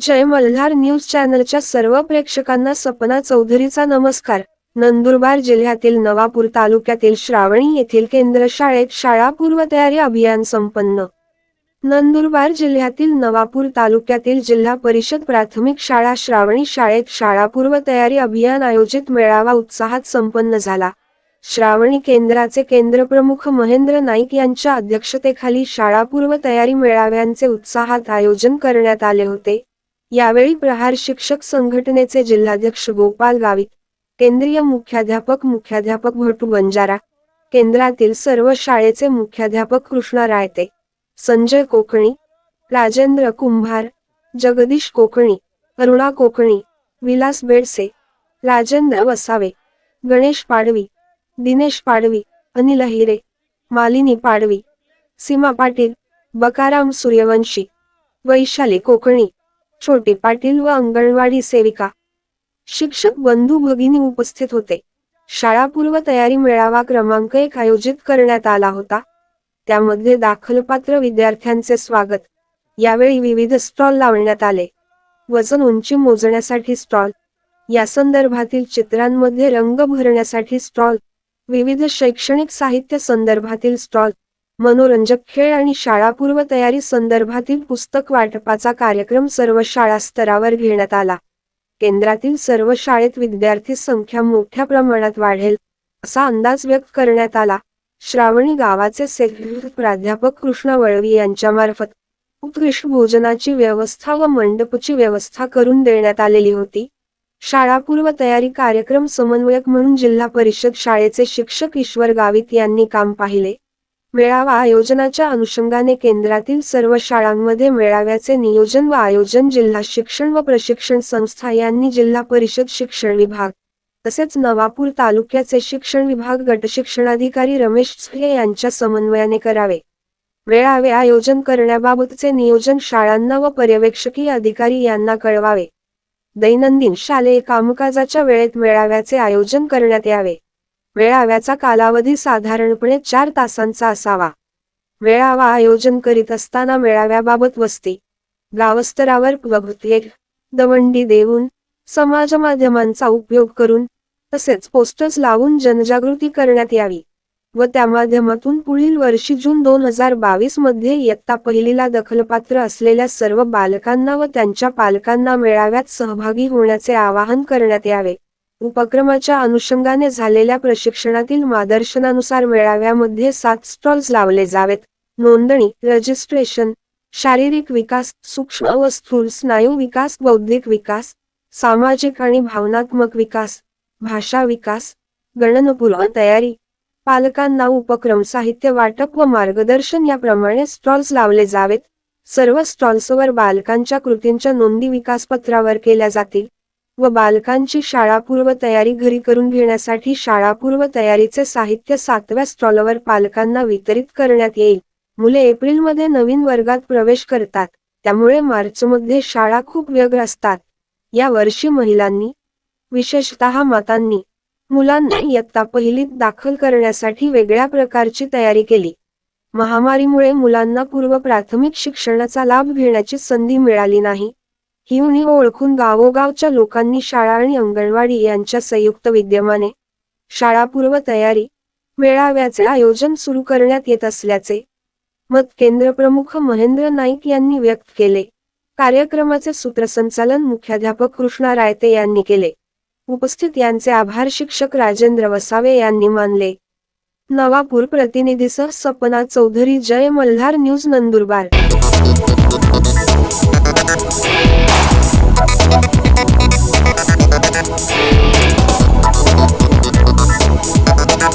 जय Malhar news चॅनलच्या सर्व प्रेक्षकांना सपना चौधरीचा नमस्कार. नंदुरबार जिल्ह्यातील नवापूर तालुक्यातील श्रावणी येथील केंद्र शाळेत शाळा पूर्वतयारी अभियान संपन्न. नंदुरबार जिल्ह्यातील नवापूर तालुक्यातील जिल्हा परिषद प्राथमिक शाळा श्रावणी शाळेत शाळा पूर्वतयारी अभियान आयोजित मेळावा उत्साहात संपन्न झाला. श्रावणी केंद्राचे केंद्रप्रमुख महेंद्र नाईक यांच्या अध्यक्षतेखाली शाळा पूर्वतयारी मेळाव्यांचे उत्साहात आयोजन करण्यात आले होते. यावेळी प्रहार शिक्षक संघटनेचे जिल्हाध्यक्ष गोपाल गावित केंद्रीय मुख्याध्यापक मुख्याध्यापक भटू बंजारा केंद्रातील सर्व शाळेचे मुख्याध्यापक कृष्णा रायते संजय कोकणी राजेंद्र कुंभार जगदीश कोकणी अरुणा कोकणी विलास बेडसे राजेंद्र वसावे गणेश पाडवी दिनेश पाडवी अनिल हिरे मालिनी पाडवी सीमा पाटील बकाराम सूर्यवंशी वैशाली कोकणी छोटी पाटील व अंगणवाडी सेविका. शिक्षक बंधू भगिनी उपस्थित होते. शाळापूर्व तयारी मेळावा क्रमांक एक आयोजित करण्यात आला होता. त्यामध्ये दाखलपात्र विद्यार्थ्यांचे स्वागत. यावेळी विविध स्टॉल लावण्यात आले. वजन उंची मोजण्यासाठी स्टॉल. या संदर्भातील चित्रांमध्ये रंग भरण्यासाठी स्टॉल. विविध शैक्षणिक साहित्य संदर्भातील स्टॉल. मनोरंजक खेळ आणि शाळापूर्व तयारी संदर्भातील पुस्तक वाटपाचा कार्यक्रम सर्व शाळा स्तरावर घेण्यात आला. केंद्रातील सर्व शाळेत विद्यार्थी संख्या मोठ्या प्रमाणात वाढेल असा अंदाज व्यक्त करण्यात आला. श्रावणी गावाचे सेक्रेटरी प्राध्यापक कृष्णा वळवी यांच्यामार्फत उत्कृष्ट भोजनाची व्यवस्था व मंडपची व्यवस्था करून देण्यात आलेली होती. शाळापूर्व तयारी कार्यक्रम समन्वयक म्हणून जिल्हा परिषद शाळेचे शिक्षक ईश्वर गावित यांनी काम पाहिले. मेळावा आयोजनाच्या अनुषंगाने केंद्रातील सर्व शाळांमध्ये मेळाव्याचे नियोजन व आयोजन जिल्हा शिक्षण व प्रशिक्षण संस्था यांनी जिल्हा परिषद शिक्षण विभाग तसेच नवापूर तालुक्याचे शिक्षण विभाग गट शिक्षणाधिकारी रमेश चुहे यांच्या समन्वयाने करावे. मेळावे आयोजन करण्याबाबतचे नियोजन शाळांना व पर्यवेक्षकीय अधिकारी यांना कळवावे. दैनंदिन शालेय कामकाजाच्या वेळेत मेळाव्याचे आयोजन करण्यात यावे. वेळाव्याचा कालावधी साधारणपणे चार तासांचा असावा. मेळावा आयोजन करीत असताना मेळाव्याबाबत वस्ती गावस्तरावर बहुतेक दवंडी देऊन समाज माध्यमांचा उपयोग करून तसेच पोस्टर्स लावून जनजागृती करण्यात यावी व त्या माध्यमातून पुढील वर्षी जून दोन हजार बावीसमध्ये इयत्ता पहिलीला दखलपात्र असलेल्या सर्व बालकांना व त्यांच्या पालकांना मेळाव्यात सहभागी होण्याचे आवाहन करण्यात यावे. उपक्रमाच्या अनुषंगाने झालेल्या प्रशिक्षणातील मार्गदर्शनानुसार मेळाव्यामध्ये सात स्टॉल्स लावले जावेत. नोंदणी रजिस्ट्रेशन शारीरिक विकास सूक्ष्म व स्थूल स्नायू विकास बौद्धिक विकास सामाजिक आणि भावनात्मक विकास भाषा विकास गणनपूर्व तयारी. पालकांना उपक्रम साहित्य वाटप व मार्गदर्शन याप्रमाणे स्टॉल्स लावले जावेत. सर्व स्टॉल्सवर बालकांच्या कृतींच्या नोंदी विकासपत्रावर केल्या जातील. व बालकांची शाळापूर्व तयारी घरी करून घेण्यासाठी शाळापूर्व तयारीचे साहित्य सातव्या स्टॉलवर पालकांना वितरित करण्यात येईल. मुले एप्रिलमध्ये नवीन वर्गात प्रवेश करतात. त्यामुळे मार्चमध्ये शाळा खूप व्यग्र असतात. या वर्षी महिलांनी विशेषतः मातांनी मुलांना इयत्ता पहिलीत दाखल करण्यासाठी वेगळ्या प्रकारची तयारी केली. महामारीमुळे मुलांना पूर्व प्राथमिक शिक्षणाचा लाभ घेण्याची संधी मिळाली नाही. ही उणीव ओळखून गावोगावच्या लोकांनी शाळा आणि अंगणवाडी यांच्या संयुक्त विद्यमाने शाळापूर्व तयारी मेळाव्याचे आयोजन सुरू करण्यात येत असल्याचे मत केंद्रप्रमुख महेंद्र नाईक यांनी व्यक्त केले. कार्यक्रमाचे सूत्रसंचालन मुख्याध्यापक कृष्णा रायते यांनी केले. उपस्थित यांचे आभार शिक्षक राजेंद्र वसावे यांनी मानले. नवापूर प्रतिनिधीसह सपना चौधरी जय मल्हार न्यूज नंदुरबार.